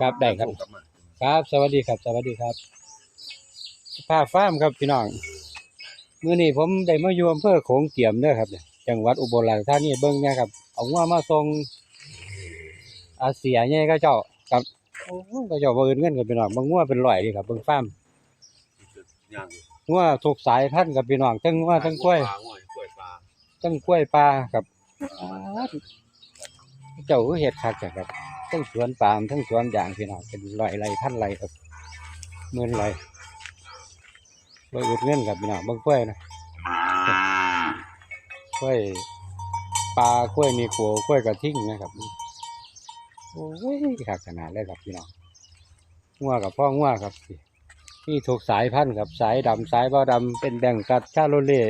ครับได้ครับกลับมาครับ สวัสดีครับ สวัสดีครับภาพฟาร์มครับพี่น้องมื้อนี้ผมได้มาอยู่อำเภอโขงเจียมเด้อครับเนี่ยจังหวัดอุบลราชธานีเบิ่งเนะครับเอางัวมาส่งอาเสียใหญ่ก็เจ้าครับโอ้ก็เจ้าบ่อื่นเงินกับพี่น้องบางงัวเป็นร้อยดีครับเบิ่งฟาร์มย่างงัวทุกสายพันธุ์กับพี่น้องทั้งงัวทั้งกล้วยปลาง่อยกล้วยปลาทั้งกล้วยปลาครับอ้าวเจ้าก็เฮ็ดคักจ้ะครับ ทั้งสวนปาล์มทั้งสวนยางพี่น้องเป็นร้อยไร่พันไร่ครับหมื่นไร่บ่อื่นเงินกับพี่น้องบิ่งกล้วยนะกล้วยปลากล้วยมีขัวกล้วยกระทิ่งนะครับโอ้ยขาดขนาดเลยครับพี่น้องงัวกับพ่องัวครับนี่ถูกสายพันธุ์ครับสายดำสายบ่ดำเป็นแบ่งกัดชาโรเล่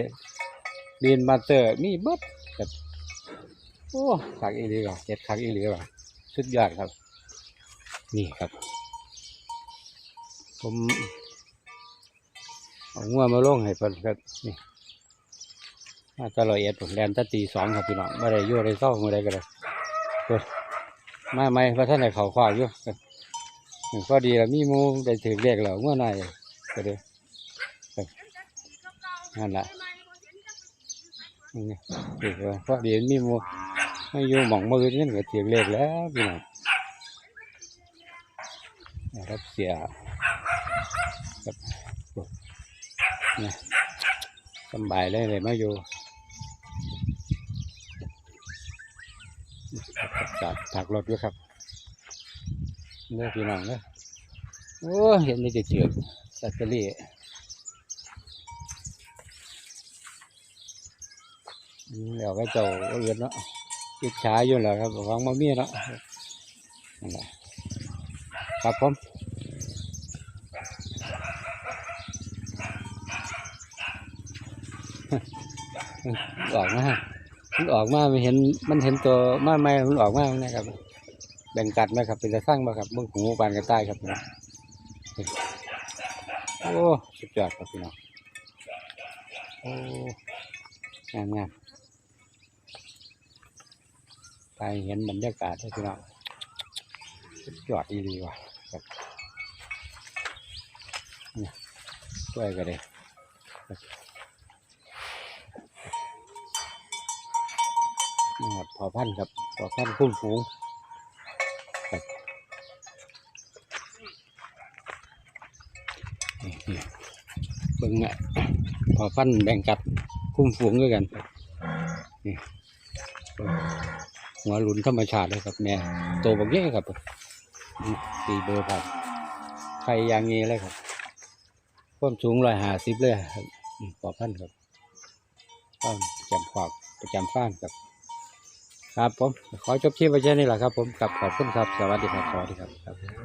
บีนมาเตอร์มีเบิดครับโอ้ขักอีหลีว่ะเจ็ดขักอีหลีว่ะ สุดยอดครับ นี่ครับ ผมเอางัวมาลงให้เพิ่นครับนี่มาตลอดเอ็ดผมแลนแตะตีสองครับพี่น้องไม่ได้ยั่วได้เศร้าไม่ได้ก็เลยมาไหมเพราะท่านไหนเขาขวาอยู่เออดีแล้วมีมูได้ถือเลขแล้วเมื่อไหร่ก็เลยนั่นแหละนี่เด็กว่าพอดีมีมู ไม่อยู่หมองมือนี่ก็ถือเลขแล้วพี่น้องรับเสียครับนะสบายเลยเลยมาอยู่จากจากรถด้วยครับเนื้อพี่น้องเนอะโอ้เห็นนี่จะเจือกสัตเตอรี่อืมเดี๋ยวก็เจ้าเอื้อนเนาะ อิจฉาอยู่แล้วครับหวังมามีเนาะนั่นแหละครับผมออกมามันออกมามันเห็นมันเห็นตัวมาไม่มันออกมานะครับ แบ่งกัดไหมครับ เป็นจะสร้างมาครับมึงหูปานกระต่ายครับน้องโอ้สุดยอดครับพี่น้องโอ้งามงาม ไปเห็นบรรยากาศด้วยพี่น้องยอดดีๆว่ะครับนี่ช่วยกันเลยนี่ครับพอพันครับพอพันธุ์คุ้มฝูงเบิ่งอะพอฟันแบ่งกัดคุ้มฝูงด้วยกันนี่ หัวหลุนธรรมชาติเลยครับแม่โตบักเยอะครับนี่ตีเบอร์ครับใครอยางงี้เลยครับความสูงร้อยห้าสิบเลยครับนี่พอพันครับฟ้ามประจำขวากประจำฟ้านครับ ครับผม ขอจบที่ไว้แค่นี้แหละครับผมกับขอบคุณครับ สวัสดีครับ สวัสดีครับครับ